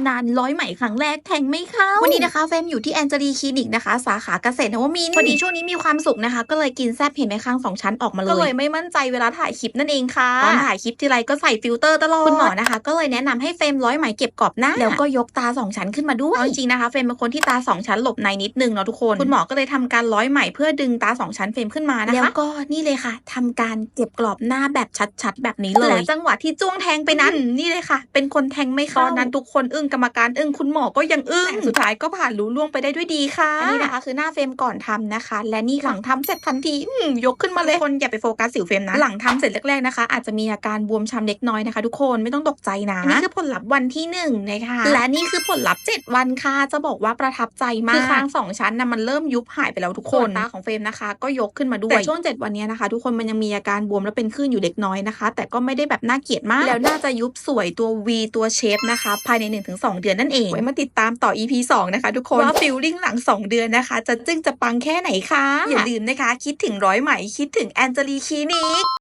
ำนานร้อยไหมครั้งแรกแทงไม่เข้า วันนี้นะคะเฟรมอยู่ที่แอนเจลีคลินิกนะคะ สาขาเกษตรนวมินทร์พอดีช่วงนี้มีความสุขนะคะ ก็เลยกินแซบเห็นไหมข้างสองชั้นออกมาเลย ก็เลยไม่มั่นใจเวลาถ่ายคลิปนั่นเองค่ะตอนถ่ายคลิปทีไรก็ใส่ฟิลเตอร์ตลอดคุณหมอนะคะ ก็เลยแนะนำให้เฟรมร้อยไหมเก็บกรอบหน้าแล้วก็ยกตาสองชั้นขึ้นมาด้วยเอาจริงๆนะคะเฟรมเป็นคนที่ตาสองชั้นหลบในนิดนึงเนาะทุกคนคุณหมอก็เลยทำการร้อยไหมเพื่อดึงตาสองชั้นเฟรมขึ้นมานะคะแล้วก็นี่เลยค่ะทำการเก็บกรอบหน้าแบบชัดๆ แบบนี้เลยและจังหวะที่จ้วงแทงไปนั้นนี่เลยค่ะ เป็นคนแทงไม่เข้าตอนนั้นทุกคนอึ้งกรรมการอึ้งคุณหมอก็ยังอึ้งแต่สุดท้ายก็ผ่านรู้ล่วงไปได้ด้วยดีค่ะอันนี้นะคะคือหน้าเฟรมก่อนทำนะคะ และนี่หลังทำเสร็จทันทีอืมยกขึ้นมาเลยคนอย่าไปโฟกัสสิวเฟรมนะหลังทำเสร็จแรกๆนะคะ อาจจะมีอาการบวมช้ำเล็กน้อยนะคะทุกคนไม่ต้องตกใจนะอันนี้คือผลลัพธ์วันที่หนึ่งนะคะและนี่คือผลลัพธ์เจ็ดวันค่ะจะบอกว่าประทับใจมากคือคางสองชั้นนะมันเริ่มยุบหายไปแล้วทุกคนตาของเฟรมนะคะ ก็ยกขึ้นมาด้วยแต่ช่วงเจ็ดวันนี้นะคะ ทุกคนมันยังมีอาการบวมและเป็นคลื่นอยู่เล็กน้อยนะคะ แต่ก็ไม่ได้แบบน่าเกลียดมาก แล้วน่าจะยุบสวยตัว V ตัวเชฟนะคะ ภายใน 1-2เดือนนั่นเองไว้มาติดตามต่อ EP 2 นะคะ ทุกคนว่าฟิลลิ่งหลัง 2 เดือนนะคะ จะจึ้งจะปังแค่ไหนคะอย่าลืมนะคะ คิดถึงร้อยไหมคิดถึงแอนเจลีคลินิก